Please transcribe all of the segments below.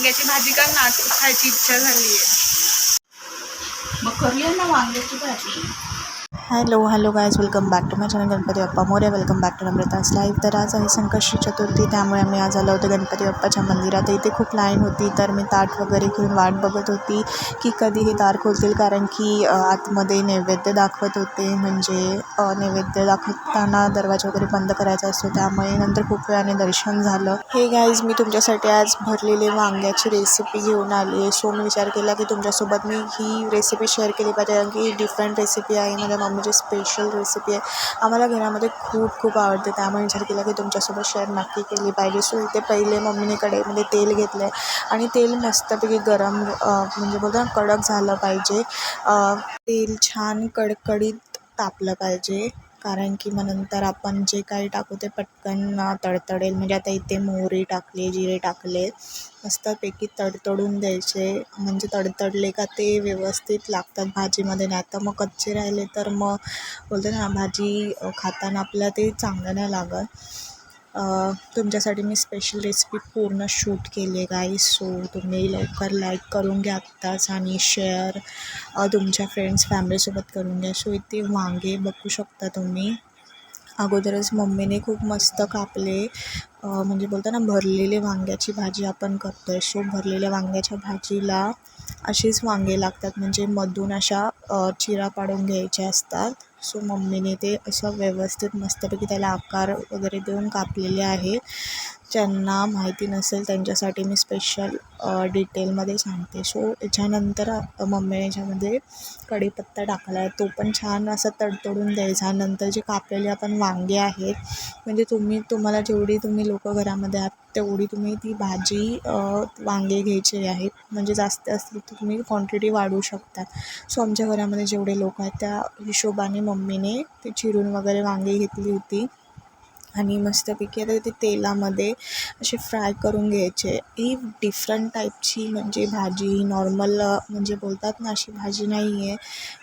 वांग्याची भाजी कर आज खायची इच्छा झाली आहे मग करूया ना वांग्याची भाजी. Hello hello guys welcome back to my channel Ganpati Bappa Morya. Welcome back to Namrata's live तर आज आहे संकष्टी चतुर्थी त्यामुळे आम्ही आज आलो होतो गणपती बाप्पाच्या मंदिरात. इथे खूप लाईन होती तर मी ताट वगैरे घेऊन वाट बघत होती की कधी हे दार खोलतील. कारण की आतमध्ये नैवेद्य दाखवत होते. म्हणजे नैवेद्य दाखवताना दरवाजा वगैरे बंद करायचा असतो. त्यामुळे नंतर खूप वेळाने दर्शन झालं. हे गाईज मी तुमच्यासाठी आज भरलेले वांग्याची रेसिपी घेऊन आली आहे. सो मी विचार केला की तुमच्यासोबत मी ही रेसिपी शेअर केली पाहिजे. कारण की डिफरंट रेसिपी आहे. माझ्या मम्मी म्हणजे स्पेशल रेसिपी आहे. आम्हाला घरामध्ये खूप खूप आवडते. त्यामुळे विचार केला की तुमच्यासोबत शेअर नक्की केली पाहिजे. सो इथे पहिले मम्मीने कढईमध्ये म्हणजे तेल घेतलं आहे आणि तेल मस्तपैकी गरम म्हणजे बोलतो ना कडक झालं पाहिजे. तेल छान कडकडीत तापलं पाहिजे. कारण की मग नंतर आपण जे काही टाकू ते पटकन तडतडेल. म्हणजे आता इथे मोहरी टाकली जिरे टाकले. मस्तपैकी तडतडून द्यायचे. म्हणजे तडतडले का ते व्यवस्थित लागतात भाजीमध्ये. नाही तर मग कच्चे राहिले तर मग बोलतो ना भाजी खाताना आपल्याला ते चांगलं नाही लागत. तुमच्यासाठी मी स्पेशल रेसिपी पूर्ण शूट केली आहे गाईस सो तुम्ही लवकर लाईक करून घ्या आत्ताच आणि शेअर तुमच्या फ्रेंड्स फॅमिलीसोबत करून घ्या. सो इथे वांगे बघू शकता तुम्ही. अगोदरच मम्मीने खूप मस्त कापले. म्हणजे बोलतो ना भरलेले वांग्याची भाजी आपण करतो आहे सो भरलेल्या वांग्याच्या भाजीला अशीच वांगे लागतात. म्हणजे मधून अशा चिरा पाडून घ्यायच्या असतात. सो मम्मीने ते असं व्यवस्थित मस्तपैकी त्याला आकार वगैरे देऊन कापलेले आहे ज्यांना माहिती नसेल त्यांच्यासाठी मी स्पेशल डिटेलमध्ये सांगते. सो याच्यानंतर मम्मीने याच्यामध्ये कढीपत्ता टाकला आहे तो पण छान असा तडतडून द्यायचा. नंतर जे कापलेले आपण वांगे आहेत म्हणजे तुम्ही तुम्हाला जेवढी तुम्ही लोक घरामध्ये आहात तेवढी तुम्ही ती भाजी वांगे घ्यायचे आहेत. म्हणजे जास्त असतील तर तुम्ही क्वांटिटी वाढवू शकता. सो आमच्या घरामध्ये जेवढे लोक आहेत त्या हिशोबाने मम्मीने ते चिरून वगैरे वांगे घेतली होती. आणि मस्तपैकी आता ते तेलामध्ये असे फ्राय करून घ्यायचे. ही डिफरंट टाईपची म्हणजे भाजी नॉर्मल म्हणजे बोलतात ना अशी भाजी नाही आहे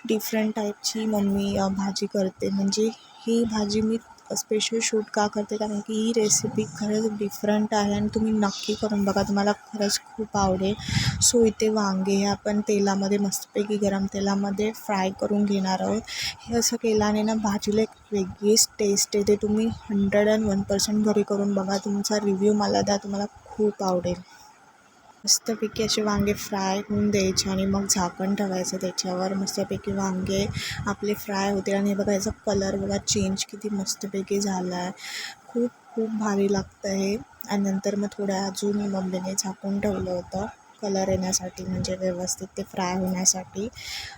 डिफरंट टाईपची मम्मी भाजी करते. म्हणजे ही भाजी मी स्पेशल शूट का करते? कारण की ही रेसिपी खरंच डिफरंट आहे आणि तुम्ही नक्की करून बघा. तुम्हाला खरंच खूप आवडेल. सो इथे वांगे हे आपण तेलामध्ये मस्तपैकी गरम तेलामध्ये फ्राय करून घेणार आहोत. हे असं केल्याने ना भाजीला एक वेगळीच टेस्ट येते. तुम्ही हंड्रेड अँड वन पर्सेंट घरी करून बघा. तुमचा रिव्ह्यू मला द्या. तुम्हाला खूप आवडेल. मस्तपैकी असे वांगे फ्राय होऊन द्यायचे आणि मग झाकण ठेवायचं त्याच्यावर. मस्तपैकी वांगे आपले फ्राय होतील आणि हे बघा याचा कलर बघा चेंज किती मस्तपैकी झाला आहे खूप खूप भारी लागतं हे. आणि नंतर मग थोड्या अजून मम्मीने झाकून ठेवलं होतं कलर येण्यासाठी म्हणजे व्यवस्थित ते फ्राय होण्यासाठी.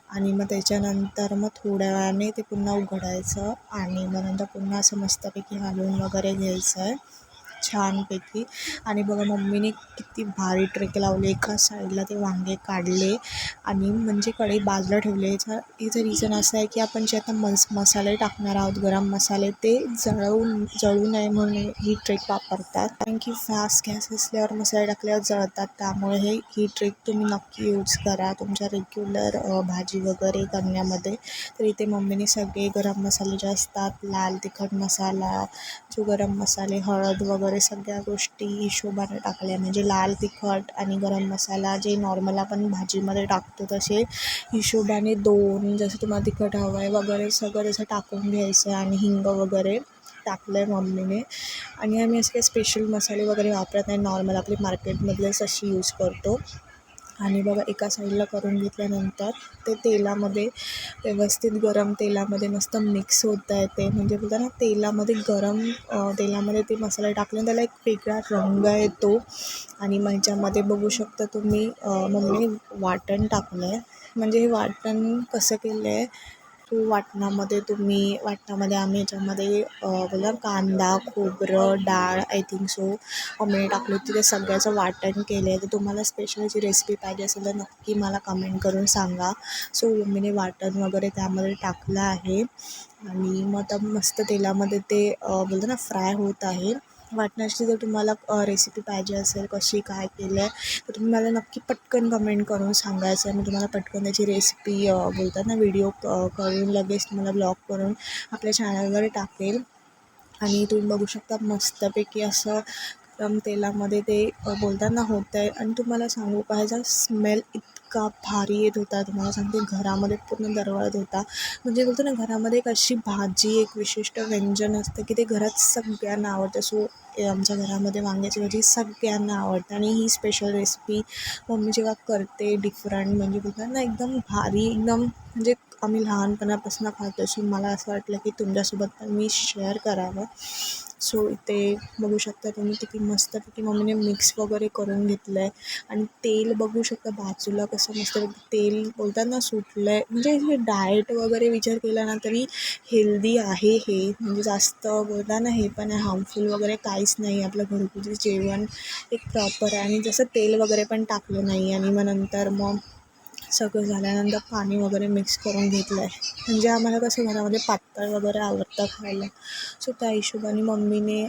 आणि मग त्याच्यानंतर मग थोड्या वेळाने ते पुन्हा उघडायचं आणि मग नंतर पुन्हा असं मस्तपैकी हलवून वगैरे घ्यायचं. आहे छानपैकी. आणि बघा मम्मीने किती भारी ट्रिक लावली. एका साईडला ते वांगे काढले आणि म्हणजे कढई बाजूला ठेवले. याचा याचं रिझन असं आहे की आपण जे आता मस मसाले टाकणार आहोत गरम मसाले ते जळवून जळू नये म्हणून ही ट्रिक वापरतात. कारण की फास्ट गॅस असल्यावर मसाले टाकल्यावर जळतात. त्यामुळे हे ही ट्रिक तुम्ही नक्की यूज करा. तुमच्या रेग्युलर भाजी वगैरे करण्यामध्ये. तर इथे मम्मीने सगळे गरम मसाले जे असतात लाल तिखट मसाला जो गरम मसाले हळद वगैरे वगैरे सगळ्या गोष्टी हिशोबाने टाकल्या. म्हणजे लाल तिखट आणि गरम मसाला जे नॉर्मल आपण भाजीमध्ये टाकतो तसे हिशोबाने दोन जसं तुम्हाला तिखट हवं आहे वगैरे सगळं तसं टाकून घ्यायचं आणि हिंग वगैरे टाकलं आहे मम्मीने. आणि आम्ही असे काही स्पेशल मसाले वगैरे वापरत नाही. नॉर्मल आपले मार्केटमधलेच अशी यूज करतो. आणि बघा एका साईडला करून घेतल्यानंतर ते तेलामध्ये व्यवस्थित गरम तेलामध्ये मस्त मिक्स होत आहे ते म्हणजे बघा ना तेलामध्ये गरम तेलामध्ये ते मसाले टाकले त्याला एक वेगळा रंग येतो. आणि मग ह्याच्यामध्ये बघू शकता तुम्ही मम्मीने वाटण टाकलं आहे म्हणजे हे वाटण कसं केलं आहे तो वाटणामध्ये तुम्ही वाटणामध्ये आम्ही याच्यामध्ये बोला कांदा खोबरं डाळ आय थिंक सो आम्ही टाकले होते. ते सगळ्याचं वाटण केलं आहे तर तुम्हाला स्पेशल याची रेसिपी पाहिजे असेल तर नक्की मला कमेंट करून सांगा. सो मम्मीने वाटण वगैरे त्यामध्ये टाकलं आहे. आणि मग आता मस्त तेलामध्ये ते अ, बोलतो ना फ्राय होत आहे. वाटणाची जर तुम्हाला रेसिपी पाहिजे असेल कशी काय केलं आहे तर तुम्ही मला नक्की पटकन कमेंट करून सांगायचं आहे. मी तुम्हाला पटकन त्याची रेसिपी बोलतात ना व्हिडिओ करून लगेच तुम्हाला ब्लॉग करून आपल्या चॅनलवर टाकेल. आणि तुम्ही बघू शकता मस्तपैकी असं गरम तेलामध्ये ते बोलताना होत आहे आणि तुम्हाला सांगू का ह्याचा स्मेल इतका भारी येत होता. तुम्हाला सांगते घरामध्ये पूर्ण दरवळत होता. म्हणजे बोलतो ना घरामध्ये एक अशी भाजी एक विशिष्ट व्यंजन असतं की ते घरात सगळ्यांना आवडतं. सो आमच्या घरामध्ये वांग्याची भाजी सगळ्यांना आवडते. आणि ही स्पेशल रेसिपी मम्मी जेव्हा करते डिफरंट म्हणजे बोलतात ना एकदम भारी एकदम म्हणजे आम्ही लहानपणापासून खातो. सो मला असं वाटलं की तुमच्यासोबत पण मी शेअर करावं. सो इथे बघू शकता तुम्ही किती मस्तपैकी मम्मीने मिक्स वगैरे करून घेतलं आहे आणि तेल बघू शकता बाजूला कसं मस्तपैकी तेल बोलतात ना सुटलं आहे म्हणजे हे डाएट वगैरे विचार केला ना तरी हेल्दी आहे हे. म्हणजे जास्त बोलता ना हे पण आहे हार्मफुल वगैरे काहीच नाही. आपलं घरगुती जेवण एक प्रॉपर आहे. आणि जसं तेल वगैरे पण टाकलं नाही आणि मग नंतर मग सगळं झाल्यानंतर पाणी वगैरे मिक्स करून घेतलं आहे म्हणजे आम्हाला कसं घरामध्ये पातळ वगैरे आवडतं खायला. सो त्या हिशोबाने मम्मीने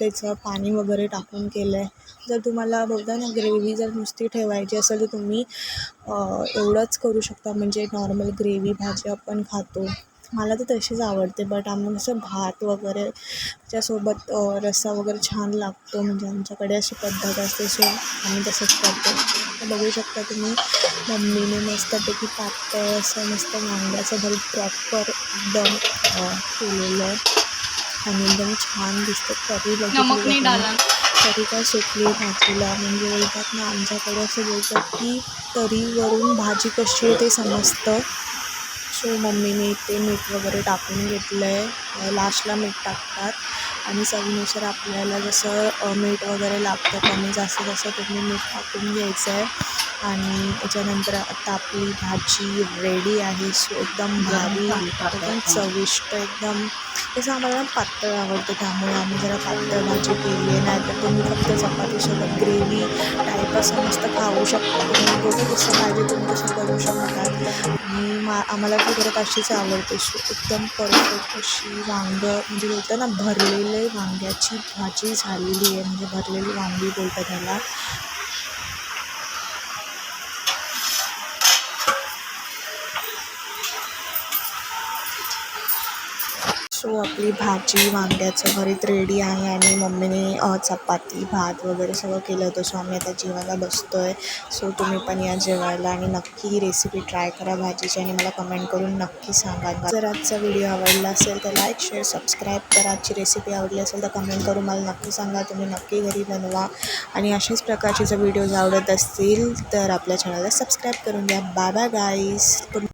त्याचं पाणी वगैरे टाकून केलं आहे जर तुम्हाला बोलता ना ग्रेव्ही जर नुसती ठेवायची असेल तर तुम्ही एवढंच करू शकता. म्हणजे नॉर्मल ग्रेव्ही भाजी आपण खातो. मला तर तशीच आवडते बट आम्ही कसं भात वगैरे त्याच्यासोबत रस्सा वगैरे छान लागतो. म्हणजे आमच्याकडे अशी पद्धत असते सो आम्ही तसंच करतो. तर बघू शकता तुम्ही मम्मीने मस्तपैकी पातळ असं मस्त वांग्याचं भरीत प्रॉपर एकदम केलेलं. आहे आणि एकदम छान दिसतं. तरी बघितलं तरी काय सुटली भाजीला. म्हणजे बोलतात ना आमच्याकडे असं बोलतात की तरीवरून भाजी कशी आहे ते समजतं. सो मम्मीने इथे मीठ वगैरे टाकून घेतलं आहे लास्टला मीठ टाकतात. आणि चवीनुसार आपल्याला जसं मीठ वगैरे लागतं कमी जास्त तसं तुम्ही मीठ टाकून घ्यायचं आहे आणि त्याच्यानंतर आता आपली भाजी रेडी आहे. सो एकदम भारी एकदम चविष्ट एकदम तसं आम्हाला पातळ आवडतं त्यामुळे आम्ही जरा पातळ भाजी केली आहे. नाही तर तुम्ही फक्त चपातीसोबत ग्रेव्ही टाईप असं मस्त खाऊ शकता. तुम्ही बघू कसं पाहिजे तुम्ही तसं करू शकतात. आणि मा आम्हाला ती परत अशीच आवडते. एकदम परफेक्ट अशी वांगं म्हणजे बोलतं ना भरलेले वांग्याची भाजी झालेली आहे. म्हणजे भरलेली वांगी बोलतात त्याला सो आपली भाजी वांग्याचं भरीत रेडी आहे आणि मम्मीने चपाती भात वगैरे सगळं केलं होतं. सो आम्ही आता जेवायला बसतो आहे सो तुम्ही पण या जेवायला आणि नक्की ही रेसिपी ट्राय करा भाजीची आणि मला कमेंट करून नक्की सांगा. जर आजचा व्हिडिओ आवडला असेल तर लाईक शेअर सबस्क्राईब करा. आजची रेसिपी आवडली असेल तर कमेंट करून मला नक्की सांगा. तुम्ही नक्की घरी बनवा. आणि अशाच प्रकारचे जर व्हिडिओज आवडत असतील तर आपल्या चॅनलला सबस्क्राईब करून द्या बाय बाय गाईस